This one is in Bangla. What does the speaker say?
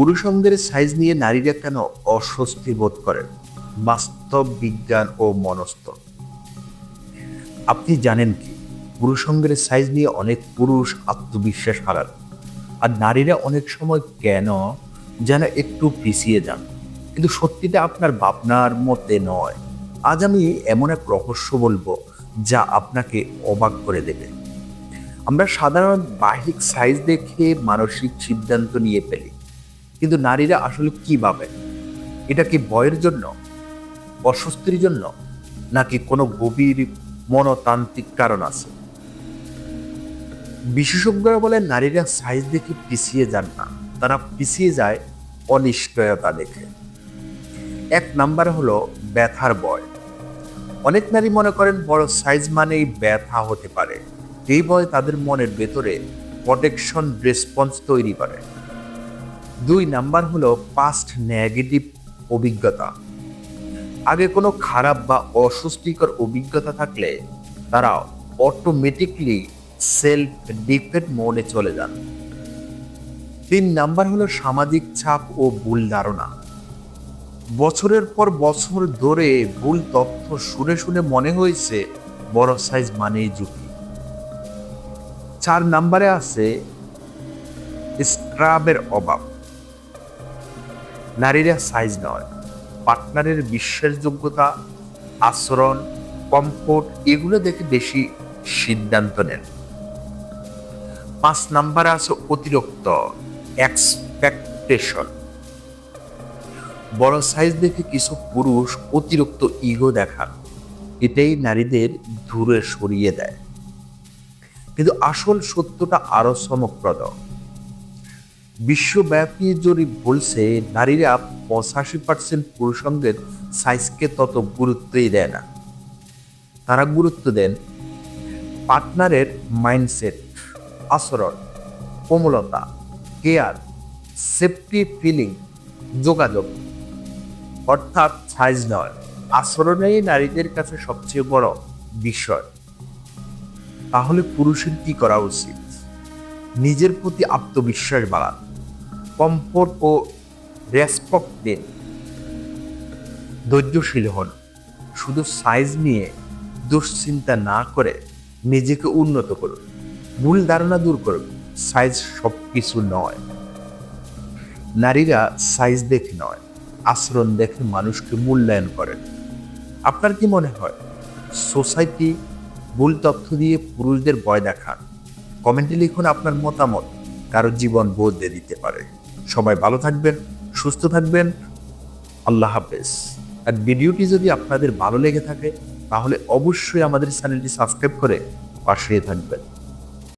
পুরুষঙ্গের সাইজ নিয়ে নারীরা কেন অস্বস্তি বোধ করেন? বাস্তব বিজ্ঞান ও মনস্ত আপনি জানেন কি? পুরুষঙ্গের সাইজ নিয়ে অনেক পুরুষ আত্মবিশ্বাস হারান। আর নারীরা অনেক সময় কেন যেন একটু পিছিয়ে যান? কিন্তু সত্যিটা আপনার ভাবনার মতে নয়। আজ আমি এমন এক রহস্য বলব যা আপনাকে অবাক করে দেবে। আমরা সাধারণ বাহ্যিক সাইজ দেখে মানসিক সিদ্ধান্ত নিয়ে ফেলি। কিন্তু নারীরা আসলে কি ভাবেন এটা কি ভয়ের জন্য? অস্বস্তির জন্য? নাকি কোনো গভীর মনতান্ত্রিক কারণ আছে? বিশেষজ্ঞরা বলেন, নারীরা সাইজ দেখে পিছিয়ে যান না। তারা পিছিয়ে যায় অনিশ্চয়তা দেখে। এক নাম্বার হলো ব্যথার ভয়। অনেক নারী মনে করেন, বড় সাইজ মানেই ব্যথা হতে পারে। এই ভয় তাদের মনের ভেতরে প্রোটেকশন রেসপন্স তৈরি করে। দুই নাম্বার হলো পাস্ট নেগেটিভ অভিজ্ঞতা। আগে কোনো খারাপ বা অস্বস্তিকর অভিজ্ঞতা থাকলে তারা অটোমেটিকলি সেলফ ডিফেন্ড মোডে চলে যান। তিন নাম্বার হলো সামাজিক চাপ ও ভুল ধারণা। বছরের পর বছর ধরে ভুল তথ্য শুনে শুনে মনে হয়েছে বড় সাইজ মানেই ঝুঁকি। চার নাম্বারে আছে স্ক্রাবের অভাব। নারীরা সাইজ নয়। পার্টনারের বিশ্বাসযোগ্যতা আচরণ কমফোর্ট এগুলো দেখে বেশি সিদ্ধান্ত নেন। পাঁচ নাম্বারে আছে অতিরিক্ত এক্সপেকটেশন বড় সাইজ দেখে কিছু পুরুষ অতিরিক্ত ইগো দেখান। এটাই নারীদের দূরে সরিয়ে দেয়। কিন্তু আসল সত্যটা আরও চমকপ্রদ। বিশ্বব্যাপী জরিপ বলছে, নারীরা পঁচাশি পার্সেন্ট পুরুষঙ্গের সাইজকে তত গুরুত্বই দেয় না। তারা গুরুত্ব দেন পার্টনারের মাইন্ডসেট, আচরণ, কোমলতা, কেয়ার, সেফটি ফিলিং, যোগাযোগ। অর্থাৎ সাইজ নয়, আচরণেই নারীদের কাছে সবচেয়ে বড় বিষয়। তাহলে পুরুষের কি করা উচিত? নিজের প্রতি আত্মবিশ্বাস বাড়ান। কমফোর্ট ও রেসপেক্ট দিন ধৈর্যশীল হন। শুধু সাইজ নিয়ে দুশ্চিন্তা না করে নিজেকে উন্নত করুন। ভুল ধারণা দূর করুন। সাইজ সব কিছু নয়। নারীরা সাইজ দেখে নয়, আচরণ দেখে মানুষকে মূল্যায়ন করেন আপনার কি মনে হয়? সোসাইটি ভুল তথ্য দিয়ে পুরুষদের ভয় দেখান কমেন্টে লিখুন আপনার মতামত। কারও জীবন বদলে দিতে পারে। সবাই ভালো থাকবেন, সুস্থ থাকবেন। আল্লাহ হাফেজ। আর ভিডিওটি যদি আপনাদের ভালো লেগে থাকে, তাহলে অবশ্যই আমাদের চ্যানেলটি সাবস্ক্রাইব করে পাশে থাকবেন।